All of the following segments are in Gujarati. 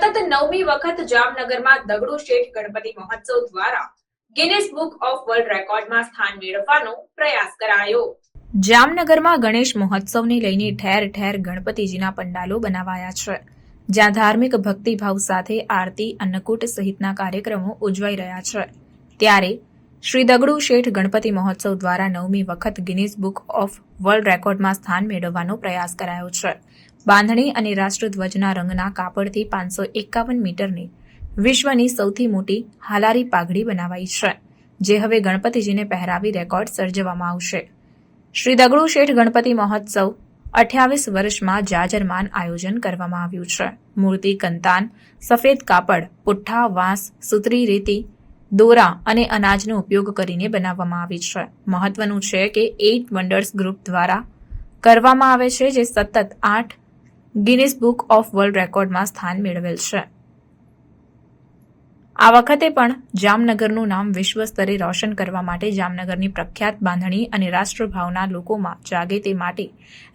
સતત નવમી વખત જામનગરમાં દગડુ શેઠ ગણપતિ મહોત્સવ દ્વારા ગિનિસ બુક ઓફ વર્લ્ડ રેકોર્ડમાં સ્થાન મેળવવાનો પ્રયાસ કરાયો. જામનગરમાં ગણેશ મહોત્સવને લઈને ઠેર ઠેર ગણપતિજીના પંડાલો બનાવાયા છે. જ્યાં ધાર્મિક ભક્તિભાવ સાથે આરતી, અન્નકૂટ સહિતના કાર્યક્રમો ઉજવાઈ રહ્યા છે. ત્યારે શ્રી દગડુ શેઠ ગણપતિ મહોત્સવ દ્વારા નવમી વખત ગિનીઝ બુક ઓફ વર્લ્ડ રેકોર્ડમાં સ્થાન મેળવવાનો પ્રયાસ કરાયો છે. બાંધણી અને રાષ્ટ્રધ્વજના રંગના કાપડથી પાંચસો એકાવન મીટરની વિશ્વની સૌથી મોટી હાલારી પાઘડી બનાવાઈ છે, જે હવે ગણપતિજીને પહેરાવી રેકોર્ડ સર્જવામાં આવશે. શ્રી દગડુ શેઠ ગણપતિ મહોત્સવ અઠ્યાવીસ વર્ષમાં જાજરમાન આયોજન કરવામાં આવ્યું છે. મૂર્તિ, કંતાન, સફેદ કાપડ, પુઠ્ઠા, વાંસ, સુતરી રેતી દોરા અને અનાજનો ઉપયોગ કરીને બનાવવામાં આવી છે. મહત્વનું છે કે એઇટ વન્ડર્સ ગ્રુપ દ્વારા કરવામાં આવે છે, જે સતત આઠ ગિનિસ બુક ઓફ વર્લ્ડ રેકોર્ડમાં સ્થાન મેળવેલ છે. આ વખતે પણ જામનગરનું નામ વિશ્વ સ્તરે રોશન કરવા માટે જામનગરની પ્રખ્યાત બાંધણી અને રાષ્ટ્રભાવના લોકોમાં જાગે તે માટે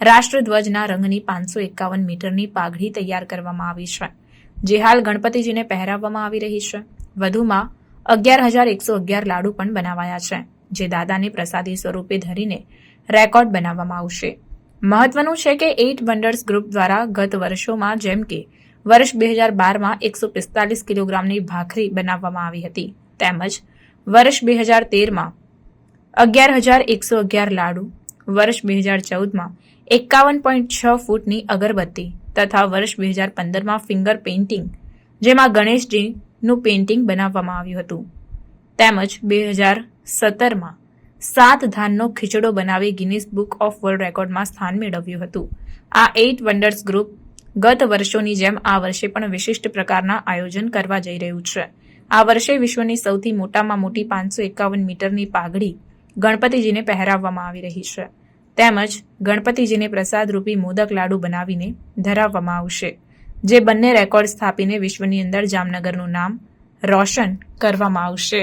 રાષ્ટ્રધ્વજના રંગની પાંચસો એકાવન મીટરની પાઘડી તૈયાર કરવામાં આવી છે, જે હાલ ગણપતિજીને પહેરાવવામાં આવી રહી છે. વધુમાં અગિયાર હજાર એકસો અગિયાર લાડુ પણ બનાવાયા છે, જે દાદાને પ્રસાદી સ્વરૂપે ધરીને રેકોર્ડ બનાવવામાં આવશે. મહત્વનું છે કે એઇટ વન્ડર્સ ગ્રુપ દ્વારા ગત વર્ષોમાં જેમ કે વર્ષ બે હજાર બારમાં એકસો પિસ્તાલીસ કિલોગ્રામની ભાખરી બનાવવામાં આવી હતી, તેમજ વર્ષ બે હજાર તેરમાં અગિયાર હજાર એકસો અગિયાર લાડુ, વર્ષ બે હજાર ચૌદમાં એકાવન પોઈન્ટ છ ફૂટની અગરબત્તી તથા વર્ષ બે હજાર પંદરમાં ફિંગર પેઇન્ટિંગ, જેમાં ગણેશજીનું પેઇન્ટિંગ બનાવવામાં આવ્યું હતું. તેમજ બે હજાર સત્તરમાં સાત ધાનનો ખીચડો બનાવી ગિનિસ બુક ઓફ વર્લ્ડ રેકોર્ડમાં સ્થાન મેળવ્યું હતું. આ એઇટ વન્ડર્સ ગ્રુપ ગત વર્ષોની જેમ આ વર્ષે પણ વિશિષ્ટ પ્રકારના આયોજન કરવા જઈ રહ્યું છે. આ વર્ષે વિશ્વની સૌથી મોટામાં મોટી પાંચસો એકાવન મીટરની પાઘડી ગણપતિજીને પહેરાવવામાં આવી રહી છે. તેમજ ગણપતિજીને પ્રસાદરૂપી મોદક લાડુ બનાવીને ધરાવવામાં આવશે. જે બંને રેકોર્ડ સ્થાપીને વિશ્વની અંદર જામનગરનું નામ રોશન કરવામાં આવશે.